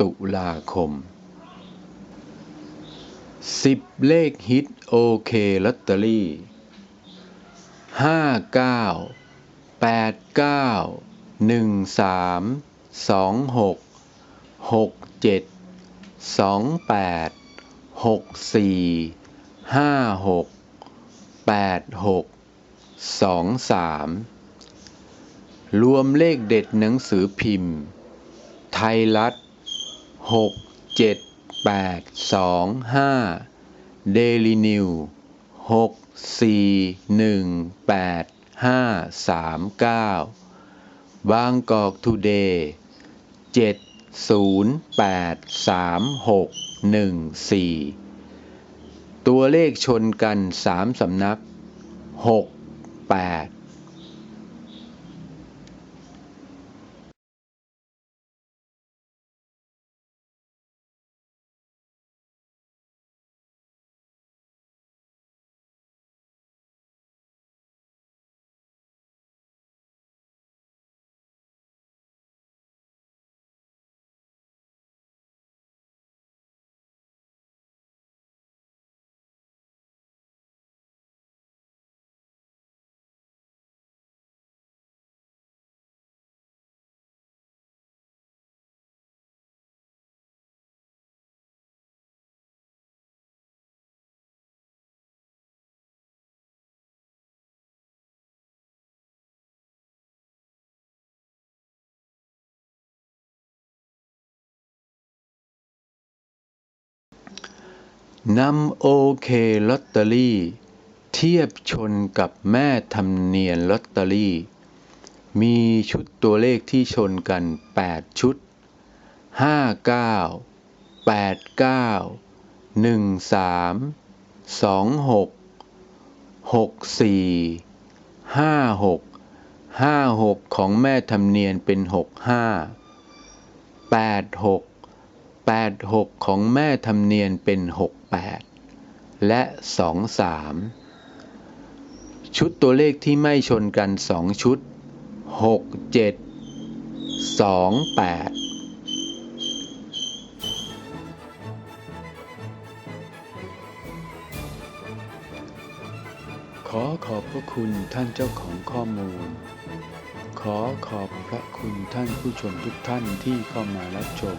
ตุลาคม 10 เลขฮิตโอเคลอตเตอรี่ 59 89 13 26 67 28 64 56 86 23 รวมเลขเด็ดหนังสือพิมพ์ ไทยรัฐ 6 7 8 2 5เดลินิว6 4 1 8 5 3 9บางกอกทูเดย์7 0 8 3 6 1 4ตัวเลขชนกัน3สำนัก6 8 นำโอเคลอตเตอรี่ เทียบชนกับแม่ธรรมเนียนลอตเตอรี่ มีชุดตัวเลขที่ชนกัน 8 ชุด 59 89 13 26 64 56 56 ของแม่ธรรมเนียนเป็น 65 86 86 ของแม่ธรรมเนียนเป็น 68 และ 23 ชุดตัวเลขที่ไม่ชนกัน 2 ชุด 6 7 2 8ขอขอบพระคุณท่านเจ้าของข้อมูล ขอขอบพระคุณท่านผู้ชมทุกท่านที่เข้ามารับชม